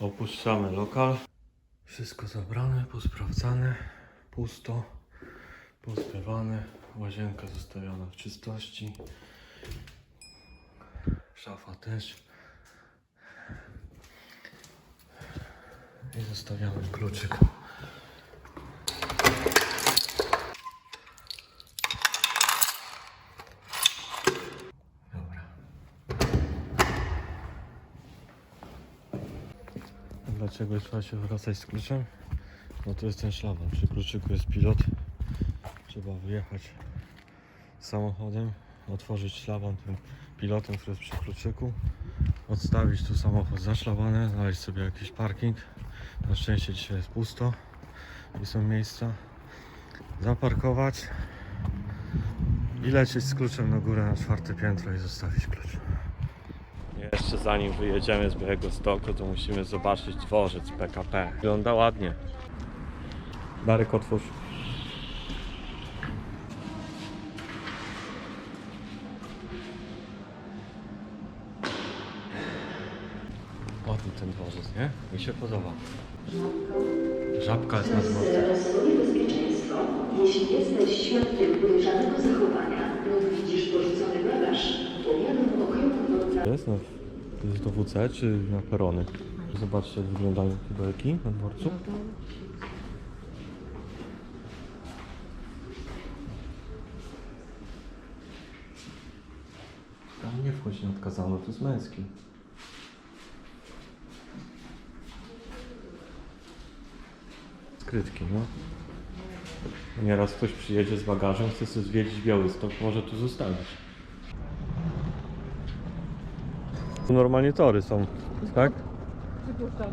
Opuszczamy lokal. Wszystko zabrane, posprawdzane, pusto, pozbywane. Łazienka zostawiona w czystości. Szafa też. I zostawiamy kluczyk. Dlaczego trzeba się wracać z kluczem? No to jest ten szlaban. Przy kluczyku jest pilot. Trzeba wyjechać samochodem, otworzyć szlaban tym pilotem, który jest przy kluczyku, odstawić tu samochód za szlabanem, znaleźć sobie jakiś parking. Na szczęście dzisiaj jest pusto i są miejsca. Zaparkować i lecieć z kluczem na górę na czwarte piętro i zostawić klucz. Jeszcze zanim wyjedziemy z Białego Stoku, to musimy zobaczyć dworzec PKP. Wygląda ładnie. Darek otwórz. Ładny ten dworzec, nie? Mi się podoba. Żabka jest na dworcu. Swoje bezpieczeństwo, jeśli jesteś świadkiem podejrzanego zachowania jest na, to jest do WC czy na perony? Zobaczcie jak wyglądają kibelki na dworcu. Tam nie wchodzi na to jest męski. Skrytki, no. Nieraz ktoś przyjedzie z bagażem, chce sobie zwiedzić Białystok, może tu zostawić. Tu normalnie tory są, tak? Przypuszczam,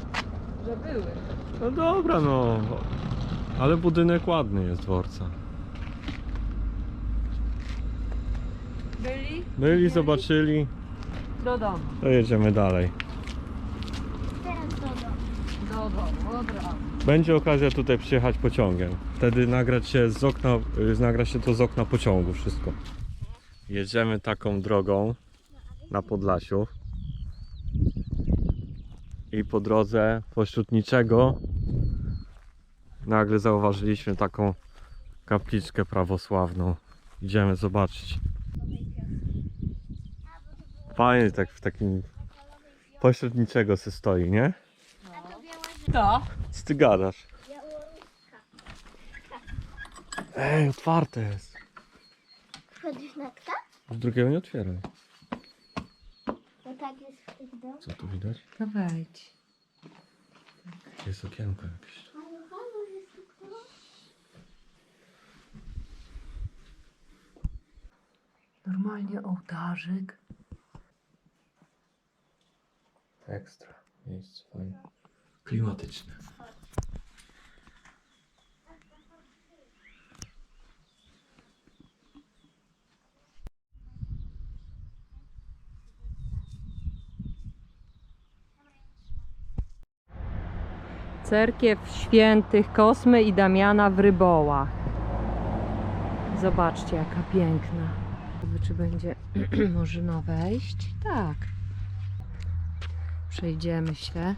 że były. No dobra, no. Ale budynek ładny jest dworca. Byli? Byli, zobaczyli, Do domu. to jedziemy dalej. Do domu, od razu. Będzie okazja tutaj przyjechać pociągiem. Wtedy nagrać się z okna, y, nagra się to z okna pociągu wszystko. Jedziemy taką drogą na Podlasiu. I po drodze pośród niczego nagle zauważyliśmy taką kapliczkę prawosławną. Idziemy zobaczyć. Fajnie tak w takim pośród niczego se stoi, nie? To? Co ty gadasz? Ej, otwarte jest. Wchodzisz na kta? Z drugiego nie otwieraj. No tak jest w tych domach. Co tu widać? To wejdź. Jest okienko jakieś. Halo, halo, jest tu kto? Normalnie ołtarzyk. Ekstra. Miejsce fajne. Klimatyczne. Cerkiew świętych Kosmy i Damiana w Rybołach. Zobaczcie, jaka piękna. Czy będzie można wejść? Tak. Przejdziemy się.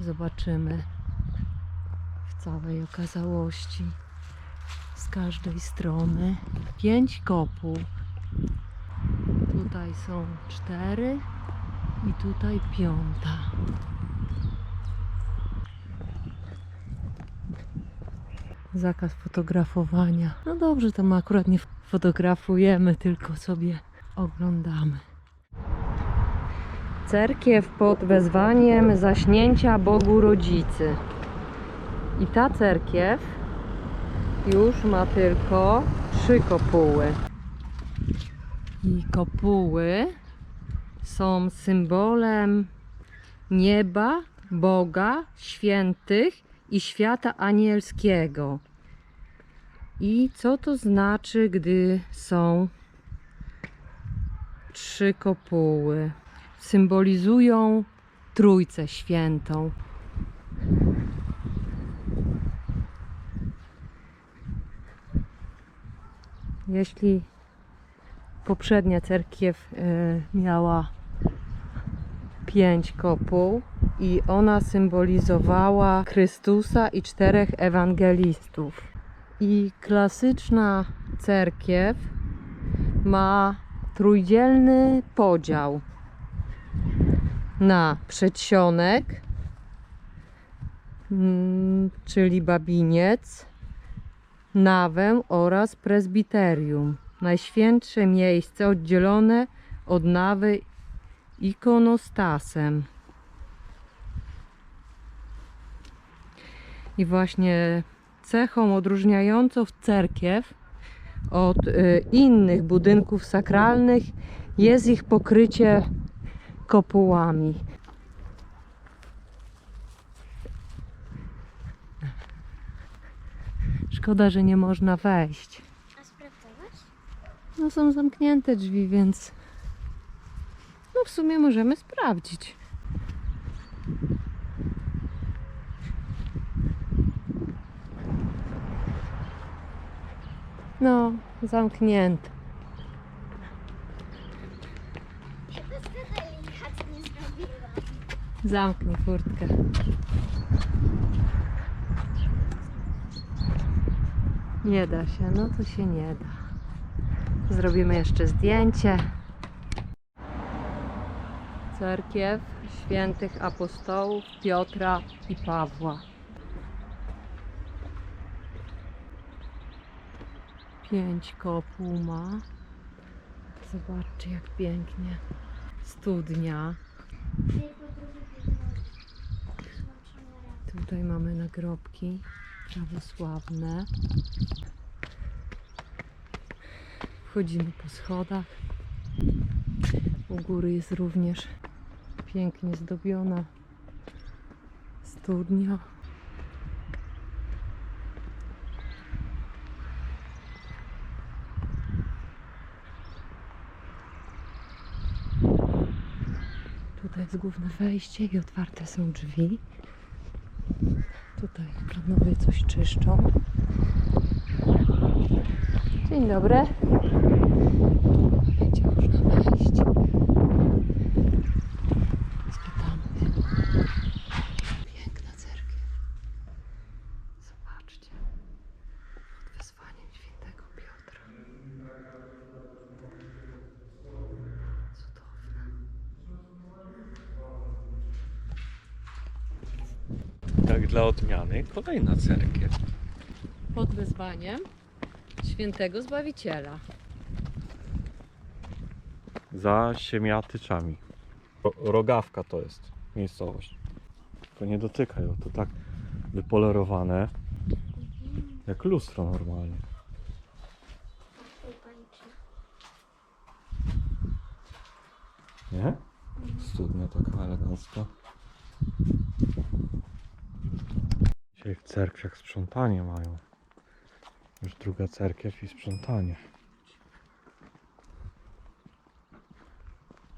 Zobaczymy w całej okazałości. Z każdej strony. Pięć kopuł. Tutaj są cztery i tutaj piąta. Zakaz fotografowania. No dobrze, to my akurat nie fotografujemy, tylko sobie oglądamy. Cerkiew pod wezwaniem zaśnięcia Bogu Rodzicy. I ta cerkiew już ma tylko trzy kopuły. I kopuły są symbolem nieba, Boga, świętych i świata anielskiego. I co to znaczy, gdy są trzy kopuły? Symbolizują Trójcę Świętą. Jeśli poprzednia cerkiew e, miała pięć kopuł, i ona symbolizowała Chrystusa i czterech ewangelistów. I klasyczna cerkiew ma trójdzielny podział na przedsionek, mm, czyli babiniec, nawę oraz prezbiterium. Najświętsze miejsce oddzielone od nawy ikonostasem. I właśnie cechą odróżniającą cerkiew od y, innych budynków sakralnych jest ich pokrycie kopułami. Szkoda, że nie można wejść. A sprawdzałaś? No są zamknięte drzwi, więc no w sumie możemy sprawdzić. No, zamknięte. Zamknij furtkę. Nie da się, no to się nie da. Zrobimy jeszcze zdjęcie. Cerkiew świętych apostołów Piotra i Pawła. Pięć kopuł ma. Zobaczcie jak pięknie. Studnia. Tutaj mamy nagrobki prawosławne. Wchodzimy po schodach. U góry jest również pięknie zdobiona studnia. Tutaj jest główne wejście i otwarte są drzwi. Tutaj panowie coś czyszczą. Dzień dobry. Wiecie, można wejść. Spytamy. Piękna cerkiew. Zobaczcie. Pod wezwaniem świętego Piotra. Cudowne. Tak dla odmiany, kolejna cerkiew. Pod wezwaniem świętego Zbawiciela. Za siemiatyczami. Ro- Rogawka to jest miejscowość. To nie dotykaj, bo to tak wypolerowane. Jak lustro normalnie. Nie? Studnia taka elegancka. Dzisiaj w cerkwiach sprzątanie mają. Już druga cerkiew i sprzątanie.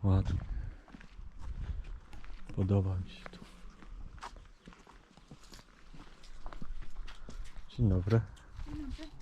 Ładnie. Podoba mi się tu. Dzień dobry. Dzień dobry.